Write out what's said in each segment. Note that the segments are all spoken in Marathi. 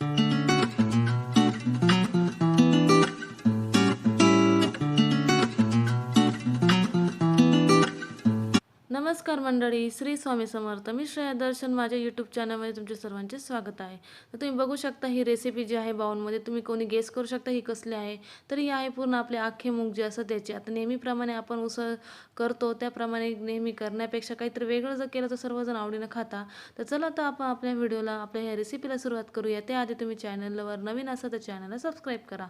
Thank you. नमस्कार मंडळी श्री स्वामी समर्थ. मी श्रेया दर्शन. माझ्या यूट्यूब चॅनलमध्ये तुमचे सर्वांचे स्वागत आहे. तर तुम्ही बघू शकता ही रेसिपी जी आहे बाऊलमध्ये तुम्ही कोणी गेस करू शकता ही कसली आहे. तर ही आहे पूर्ण आपले आखे मूग जे असं त्याचे. आता नेहमीप्रमाणे आपण उसळ करतो त्याप्रमाणे नेहमी करण्यापेक्षा काहीतरी वेगळं जर केलं तर सर्वजण आवडीनं खाता. तर चला तर आपण आपल्या व्हिडिओला आपल्या ह्या रेसिपीला सुरुवात करूया. त्याआधी तुम्ही चॅनलवर नवीन असाल तर चॅनलला सबस्क्राईब करा.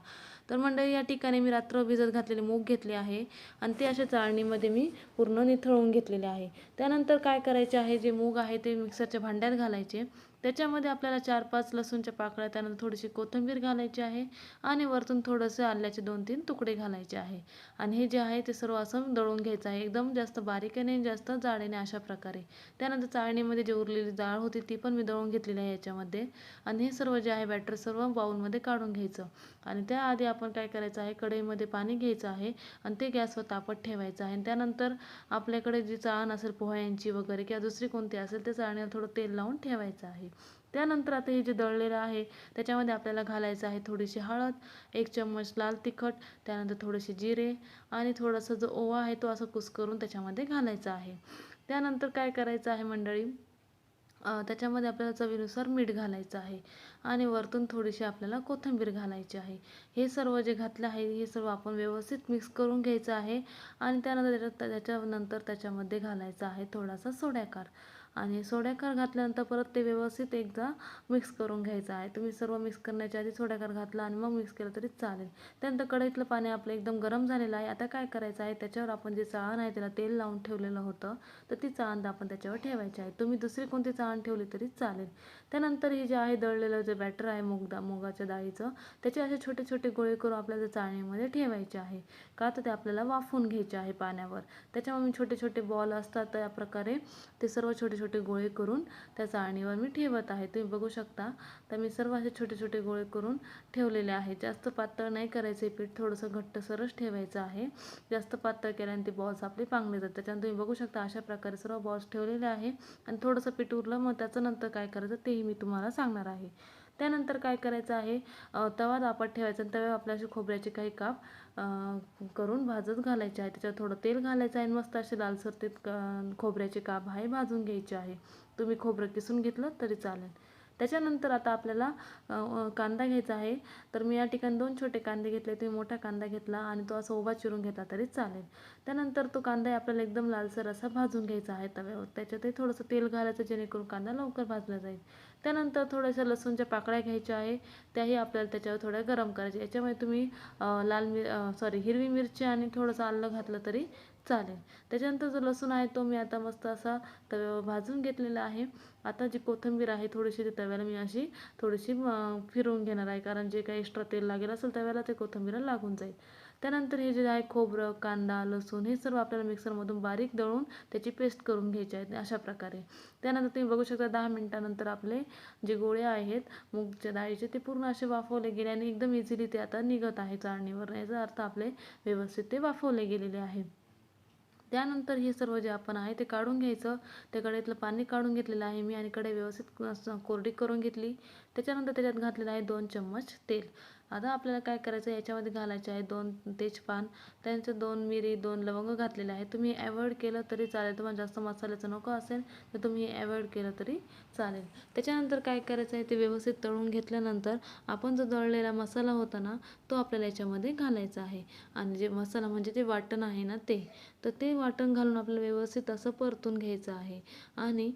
तर मंडळी या ठिकाणी मी रात्र भिजत घातलेले मूग घेतले आहे. आणि ते अशा चाळणीमध्ये मी पूर्ण निथळून घेतलेले आहे. त्यानंतर काय करायचे आहे? जे मूग आहे ते मिक्सरच्या भांड्यात घालायचे. त्याच्यामध्ये आपल्याला चार पाच लसूणच्या पाकळ्या त्यानंतर थोडीशी कोथिंबीर घालायची आहे आणि वरतून थोडंसं आल्याचे दोन तीन तुकडे घालायचे आहे. आणि हे जे आहे ते सर्व असं दळून घ्यायचं आहे. एकदम जास्त बारीकने जास्त जाडीने अशा प्रकारे. त्यानंतर चाळणीमध्ये जी उरलेली डाळ होती ती पण मी दळून घेतलेली आहे याच्यामध्ये. आणि हे सर्व जे आहे बॅटर सर्व बाऊलमध्ये काढून घ्यायचं. आणि त्याआधी आपण काय करायचं आहे कढईमध्ये पाणी घ्यायचं आहे आणि ते गॅसवर तापत ठेवायचं आहे. आणि त्यानंतर आपल्याकडे जी चाळण असेल पोह्यांची वगैरे किंवा दुसरी कोणती असेल त्या चाळणीला थोडं तेल लावून ठेवायचं आहे. त्यानंतर आता हे जे दळलेलं आहे त्याच्यामध्ये आपल्याला घालायचं आहे थोडीशी हळद एक चम्मच लाल तिखट त्यानंतर थोडेसे जिरे आणि थोडासा जो ओवा आहे तो असं कुस्करून त्याच्यामध्ये घालायचा आहे. त्यानंतर काय करायचं आहे मंडळी? त्याच्यामध्ये आपल्याला चवीनुसार मीठ घालायचं आहे आणि वरतून थोडीशी आपल्याला कोथिंबीर घालायची आहे. हे सर्व जे घातलं आहे हे सर्व आपण व्यवस्थित मिक्स करून घ्यायचं आहे आणि त्यानंतर त्याच्यानंतर त्याच्यामध्ये घालायचं आहे थोडासा सोड्याकार आणि सोड्याकार घातल्यानंतर परत ते व्यवस्थित एकदा मिक्स करून घ्यायचं आहे. तुम्ही सर्व मिक्स करण्याच्या आधी सोड्याकार घातला आणि मग मिक्स केलं तरी चालेल. त्यानंतर कढईतलं पाणी आपलं एकदम गरम झालेलं आहे. आता काय करायचं आहे? त्याच्यावर आपण जे चाळण आहे त्याला तेल लावून ठेवलेलं होतं तर ती चाळण आपण त्याच्यावर ठेवायची आहे. तुम्ही दुसरी कोणती चाळण ठेवली तरी चालेल. त्यानंतर हे जे आहे दळलेलं जे बॅटर आहे मुगदा मुगाच्या डाळीचं त्याचे असे छोटे छोटे गोळे करून आपल्याला चाळणीमध्ये ठेवायचे आहे. का तर ते आपल्याला वाफवून घ्यायचे आहे पाण्यावर. त्याच्यामुळे मी छोटे छोटे बॉल असतात त्या प्रकारे ते सर्व छोटे छोटे गोळे करून त्या चाळणीवर मी ठेवत आहे. तुम्ही बघू शकता तर मी सर्व असे छोटे छोटे गोळे करून ठेवलेले आहे. जास्त पातळ नाही करायचे पीठ थोडंसं घट्टसरच ठेवायचं आहे. जास्त पातळ केल्याने ते बॉल्स आपले पांगले जातात. त्याच्यानंतर तुम्ही बघू शकता अशा प्रकारे सर्व बॉल्स ठेवलेले आहे. आणि थोडंसं पीठ उरलं मग त्याचं नंतर काय करायचं तेही मी तुम्हाला सांगणार आहे. त्यानंतर काय करायचं आहे? तवा दापात ठेवायचा आणि तव्यावर आपल्या असे खोबऱ्याचे काही काप करून भाजत घालायचे आहे. त्याच्यात थोडं तेल घालायचं आहे आणि मस्त असे लालसर ते खोबऱ्याचे काप आहे भाजून घ्यायचे आहे. तुम्ही खोबरं किसून घेतलं तरी चालेल. त्याच्यानंतर आता आपल्याला कांदा घ्यायचा आहे. तर मी या ठिकाणी दोन छोटे कांदे घेतले. तुम्ही मोठा कांदा घेतला आणि तो असा उभा चिरून घेतला तरी चालेल. त्यानंतर तो कांदा आपल्याला एकदम लालसर असा भाजून घ्यायचा आहे तव्यावर. त्याच्यातही थोडंसं तेल घालायचं जेणेकरून कांदा लवकर भाजला जाईल. त्यानंतर थोड्याशा लसूणच्या पाकळ्या घ्यायच्या आहे. त्याही आपल्याला त्याच्यावर थोड्या गरम करायच्या याच्यामध्ये तुम्ही लाल मिर सॉरी हिरवी मिरची आणि थोडंसं आलं घातलं तरी चालेल. त्याच्यानंतर जो लसूण आहे तो मी आता मस्त असा तव्यावर भाजून घेतलेला आहे. आता जी कोथिंबीर आहे थोडीशी ती तव्याला मी अशी थोडीशी फिरवून घेणार आहे. कारण जे काही एक्स्ट्रा तेल लागेल असेल तव्याला ते कोथिंबीरला लागून जाईल. त्यानंतर हे जे आहे खोबरं कांदा लसूण हे सर्व आपल्याला मिक्सरमधून बारीक दळून त्याची पेस्ट करून घ्यायची आहे अशा प्रकारे. त्यानंतर तुम्ही बघू शकता दहा मिनटानंतर आपले जे गोळे आहेत मूगच्या डाळीचे ते पूर्ण असे वाफवले गेले आणि एकदम इझिली ते आता निघत आहे चाळणीवर. याचा अर्थ आपले व्यवस्थित ते वाफवले गेलेले आहे. त्यानंतर हे सर्व जे आपण आहे ते काढून घ्यायचं. त्या कढईतलं पाणी काढून घेतलेलं आहे मी आणि कढई व्यवस्थित कोरडी करून घेतली. त्याच्यानंतर त्याच्यात घातलेलं आहे दोन चम्मच तेल. आता आपल्याला काय करायचं? याच्यामध्ये घालायचे आहे दोन तेजपान. त्यांचं दोन मिरी दोन लवंग घातलेले आहे तुम्ही अवॉइड केलं तरी चालेल. तुम्हाला जास्त मसाल्याचं नको असेल तर तुम्ही ॲवॉइड केलं तरी चालेल. त्याच्यानंतर काय करायचं आहे? ते व्यवस्थित तळून घेतल्यानंतर आपण जो दळलेला मसाला होता ना तो आपल्याला याच्यामध्ये घालायचा आहे. आणि जे मसाला म्हणजे ते वाटण आहे ना ते तर ते वाटण घालून आपल्याला व्यवस्थित असं परतून घ्यायचं आहे. आणि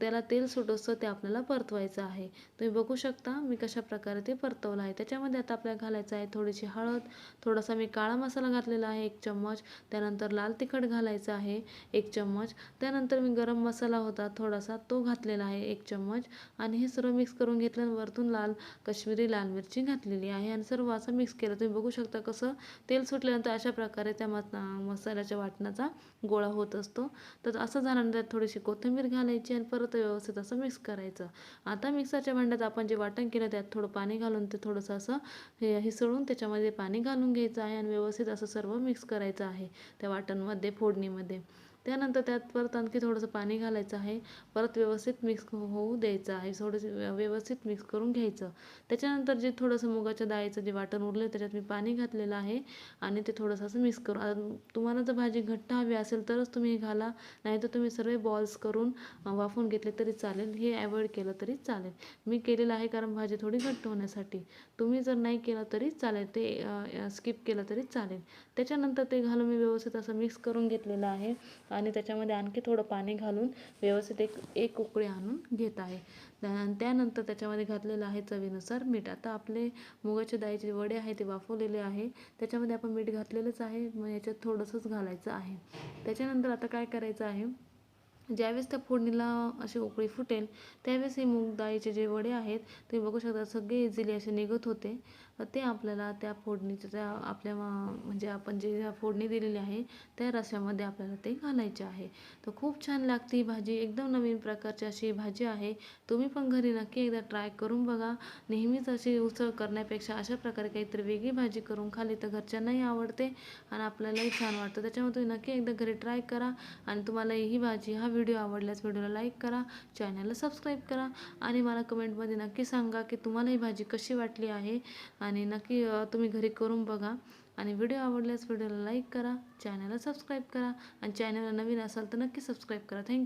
त्याला तेल सुटोसं ते आपल्याला परतवायचं आहे. तुम्ही बघू शकता मी कशा प्रकारे ते परतवलं आहे. त्याच्यामध्ये आता आपल्याला घालायचं आहे थोडीशी हळद थोडासा मी काळा मसाला घातलेला आहे एक चम्मच त्यानंतर लाल तिखट घालायचं आहे एक चम्मच त्यानंतर मी गरम मसाला होता थोडासा तो घातलेला आहे एक चम्मच आणि हे सर्व मिक्स करून घेतलं वरतून लाल कश्मीरी लाल मिरची घातलेली आहे आणि सर्व असं मिक्स केलं तुम्ही बघू शकता कसं तेल सुटल्यानंतर अशा प्रकारे त्या मसाल्याच्या वाटणाचा गोळा होत असतो. तर असं झाल्यानंतर थोडीशी कोथिंबीर घालायची आणि परत व्यवस्थित असं मिक्स करायचं. आता मिक्सरच्या भांड्यात आपण जे वाटण केलं त्यात थोडं पाणी घालून ते थोडंसं असं हे हिसळून त्याच्यामध्ये पाणी घालून घ्यायचं आहे आणि व्यवस्थित असं सर्व मिक्स करायचं आहे त्या वाटणमध्ये फोडणीमध्ये. त्यानंतर त्यात परत आणखी थोडंसं पाणी घालायचं आहे. परत व्यवस्थित मिक्स हो, होऊ द्यायचं आहे. थोडंसं व्यवस्थित मिक्स करून घ्यायचं. त्याच्यानंतर जे थोडंसं मुगाच्या डाळीचं जे वाटण उरलं त्याच्यात मी पाणी घातलेलं आहे आणि ते थोडंसं असं मिक्स करून तुम्हाला जर भाजी घट्ट हवी असेल तरच तुम्ही हे घाला. नाहीतर तुम्ही सर्व बॉल्स करून वाफून घेतले तरी चालेल. हे अवॉइड केलं तरी चालेल. मी केलेलं आहे कारण भाजी थोडी घट्ट होण्यासाठी. तुम्ही जर नाही केलं तरी चालेल. ते स्किप केलं तरी चालेल. त्याच्यानंतर ते घालून मी व्यवस्थित असं मिक्स करून घेतलेलं आहे. आणि त्याच्यामध्ये आणखी थोडं पाणी घालून व्यवस्थित एक एक उकळी आणून घेत आहे. त्यानंतर त्याच्यामध्ये घातलेलं आहे चवीनुसार मीठ. आता आपले मुगाच्या डाळीचे वडे आहे ते वाफवलेले आहे. त्याच्यामध्ये आपण मीठ घातलेलंच आहे. मग याच्यात थोडंसंच घालायचं आहे. त्याच्यानंतर आता काय करायचं आहे? ज्यावेळेस त्या फोडणीला अशी उकळी फुटेल त्यावेळेस हे मूग डाळीचे जे वडे आहेत ते बघू शकता सगळे इझिली असे निघत होते. ते आपल्याला त्या फोडणीच्या त्या आपल्या म्हणजे आपण जे फोडणी दिलेली आहे त्या रश्यामध्ये आपल्याला ते घालायचे आहे. तर खूप छान लागते ही भाजी एकदम नवीन प्रकारची अशी भाजी आहे. तुम्ही पण घरी नक्की एकदा ट्राय करून बघा. नेहमीच अशी उसळ करण्यापेक्षा अशा प्रकारे काहीतरी वेगळी भाजी करून खाली तर घरच्यांनाही आवडते आणि आपल्यालाही छान वाटतं. त्याच्यामुळे तुम्ही नक्की एकदा घरी ट्राय करा आणि तुम्हाला ही भाजी हा व्हिडिओ आवडल्यास व्हिडिओला लाईक करा चॅनलला सबस्क्राईब करा आणि मला कमेंटमध्ये नक्की सांगा की तुम्हाला ही भाजी कशी वाटली आहे आणि नक्की तुम्ही घरी करून बघा. आणि व्हिडिओ आवडल्यास व्हिडिओला लाईक करा चॅनलला सबस्क्राईब करा. आणि चॅनलला नवीन असाल तर नक्की सबस्क्राईब करा. थँक्यू.